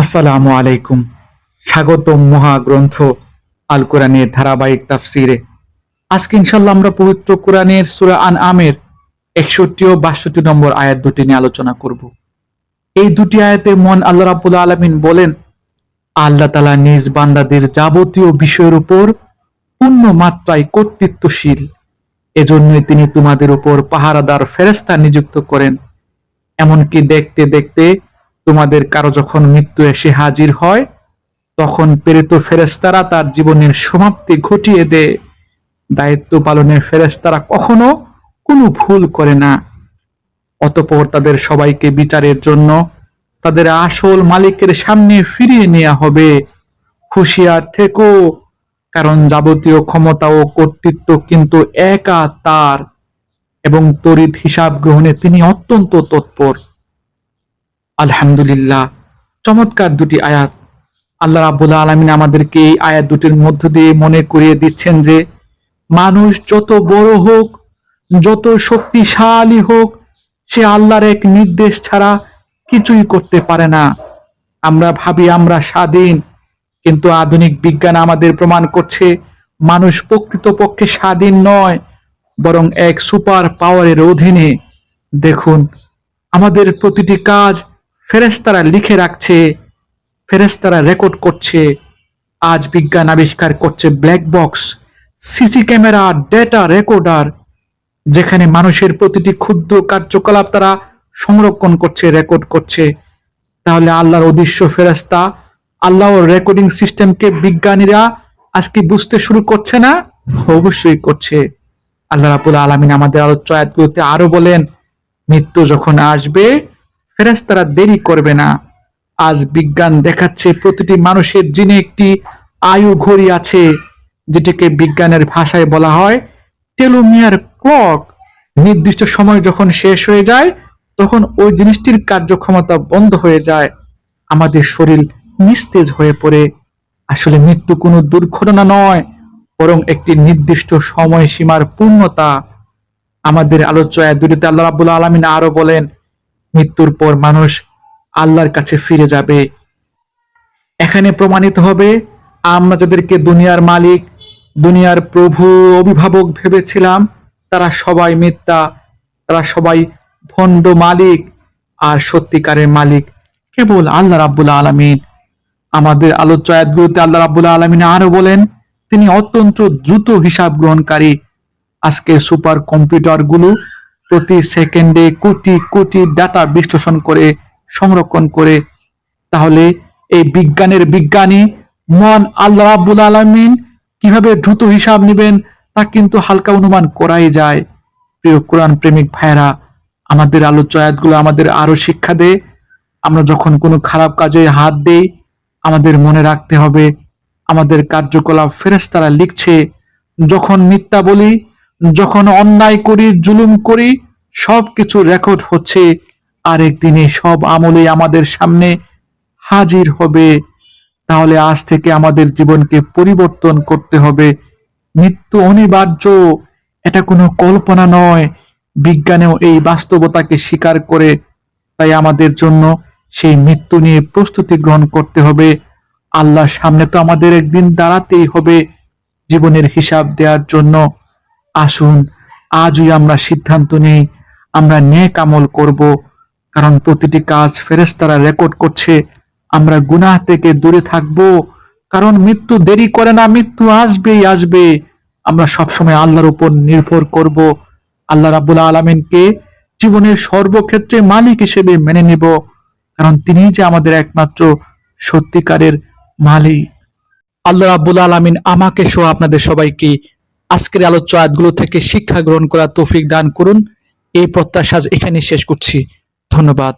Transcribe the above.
আসসালামু আলাইকুম। স্বাগতম মহাগ্রন্থ আল কোরআনের ধারাবাহিক তাফসিরে। আজকে ইনশাল্লাহ আমরা পবিত্র কোরআনের সুরা আন আমের একষট্টি ও বাষট্টি নম্বর আয়াত দুটি নিয়ে আলোচনা করব। এই দুটি আয়াতে মন আল্লাহ রাবুল আলমিন বলেন, আল্লাহ তালা নিজ বান্দাদের যাবতীয় বিষয়ের উপর পূর্ণ মাত্রায় কর্তৃত্বশীল। এজন্যই তিনি তোমাদের উপর পাহারাদার ফেরেস্তা নিযুক্ত করেন। এমনকি দেখতে দেখতে তোমাদের কারও যখন মৃত্যু এসে হাজির হয়, তখন প্রেরিত ফেরেস্তারা তার জীবনের সমাপ্তি ঘটিয়ে দেয়। দায়িত্ব পালনের ফেরেস্তারা কখনো কোনো ভুল করে না। অতপর তাদের সবাইকে বিচারের জন্য তাদের আসল মালিকের সামনে ফিরিয়ে নেওয়া হবে। হুঁশিয়ার থেকো, কারণ যাবতীয় ক্ষমতা ও কর্তৃত্ব কিন্তু একা তার, এবং তড়িৎ হিসাব গ্রহণে তিনি অত্যন্ত তৎপর। আলহামদুলিল্লাহ, চমৎকার দুটি আয়াত। আল্লাহ রাবুল আলমিন আমাদেরকে এই আয়াত দুটির মধ্য দিয়ে মনে করিয়ে দিচ্ছেন যে, মানুষ যত বড় হোক, যত শক্তিশালী হোক, সে আল্লাহর এক নির্দেশ ছাড়া কিছুই করতে পারে না। আমরা ভাবি আমরা স্বাধীন, কিন্তু আধুনিক বিজ্ঞান আমাদের প্রমাণ করছে, মানুষ প্রকৃতপক্ষে স্বাধীন নয়, বরং এক সুপার পাওয়ারের অধীনে। দেখুন, আমাদের প্রতিটি কাজ ফেরেস্তারা লিখে রাখছে ফেরেস্তারা রেকর্ড করছে, আজ বিজ্ঞান আবিষ্কার করছে black box CC camera data recorder যেখানে মানুষের প্রতিটি ক্ষুদ্র কার্যকলাপ তারা সংরক্ষণ করছে রেকর্ড করছে। তাহলে আল্লাহর অদৃশ্য ফেরেস্তা আল্লাহর রেকর্ডিং সিস্টেমকে বিজ্ঞানীরা আজকে বুঝতে শুরু করছে না? অবশ্যই করছে। আল্লাহ রাবুল আলমিন আমাদের আলোচ্য আয়াতগুলোতে আরও বলেন, মৃত্যু যখন আসবে ফেরেস্তারা দেরি করবে না। আজ বিজ্ঞান দেখাচ্ছে প্রতিটি মানুষের জিনে একটি আয়ু ঘড়ি আছে, যেটাকে বিজ্ঞানের ভাষায় বলা হয় টেলোমিয়ার ক্লক। নির্দিষ্ট সময় যখন শেষ হয়ে যায়, তখন ওই জিনিসটির কার্যক্ষমতা বন্ধ হয়ে যায়। আমাদের শরীর নিস্তেজ হয়ে পড়ে। আসলে মৃত্যু কোনো দুর্ঘটনা নয়, বরং একটি নির্দিষ্ট সময়সীমার পূর্ণতা। আমাদের আলোচনায় দুটিতে আল্লাহ রাবুল আলমিন আরও বলেন মৃত্যুর পর মানুষ আল্লাহর কাছে ফিরে যাবে। এখানে প্রমাণিত হবে, আমরা যাদেরকে দুনিয়ার মালিক, দুনিয়ার প্রভু, অভিভাবক ভেবেছিলাম, তারা সবাই মিথ্যা, তারা সবাই ভণ্ড মালিক আর সত্যিকারের মালিক, কেবল আল্লাহ রাব্বুল আলমিন। আমাদের আলোচ্য আয়াতগুলোতে আল্লাহ রাব্বুল আলমিন আরও বলেন, তিনি অত্যন্ত দ্রুত হিসাব গ্রহণকারী। আজকে সুপার কম্পিউটারগুলো প্রতি সেকেন্ডে কোটি কোটি ডাটা বিশ্লেষণ করে, সংরক্ষণ করে। তাহলে এই বিজ্ঞানের বিজ্ঞানী মন আল্লাহ রাব্বুল আলমিন কীভাবে দ্রুত হিসাব নেবেন, তা কিন্তু হালকা অনুমান করাই যায়। প্রিয় কোরআন প্রেমিক ভাইরা আমাদের আলোচ্য আয়াতগুলো আমাদের আরও শিক্ষা দেয়। আমরা যখন কোনো খারাপ কাজে হাত দেই, আমাদের মনে রাখতে হবে, আমাদের কার্যকলাপ ফেরেস্তারা লিখছে, যখন মিথ্যা বলি যখন অন্যায় করি, জুলুম করি সব কিছু রেকর্ড হচ্ছে। আর একদিনে সব আমলে আমাদের সামনে হাজির হবে। তাহলে আজ থেকে আমাদের জীবনকে পরিবর্তন করতে হবে। মৃত্যু অনিবার্য। এটা কোনো কল্পনা নয়। বিজ্ঞানেও এই বাস্তবতাকে স্বীকার করে। তাই আমাদের জন্য সেই মৃত্যু নিয়ে প্রস্তুতি গ্রহণ করতে হবে। আল্লাহর সামনে তো আমাদের একদিন দাঁড়াতেই হবে। জীবনের হিসাব দেওয়ার জন্য আসুন, আজই আমরা সিদ্ধান্ত নেই, আমরা নেক আমল করব, কারণ প্রতিটি কাজ ফেরেস্তারা রেকর্ড করছে, আমরা গুনাহ থেকে দূরে থাকব, কারণ মৃত্যু দেরি করে না, মৃত্যু আসবেই আসবে, আমরা সবসময় আল্লাহর উপর নির্ভর করব, আল্লাহ রাবুল আলমিনকে জীবনের সর্বক্ষেত্রে মালিক হিসেবে মেনে নিব, কারণ তিনি যে আমাদের একমাত্র সত্যিকারের মালিক। আল্লাহ রাব্বুল আলমিন আমাকে সহ আপনাদের সবাইকে আজকের আলোচ্য আয়াতগুলো থেকে শিক্ষা গ্রহণ করা তৌফিক দান করুন। এই প্রত্যাশা এখানে শেষ করছি। ধন্যবাদ।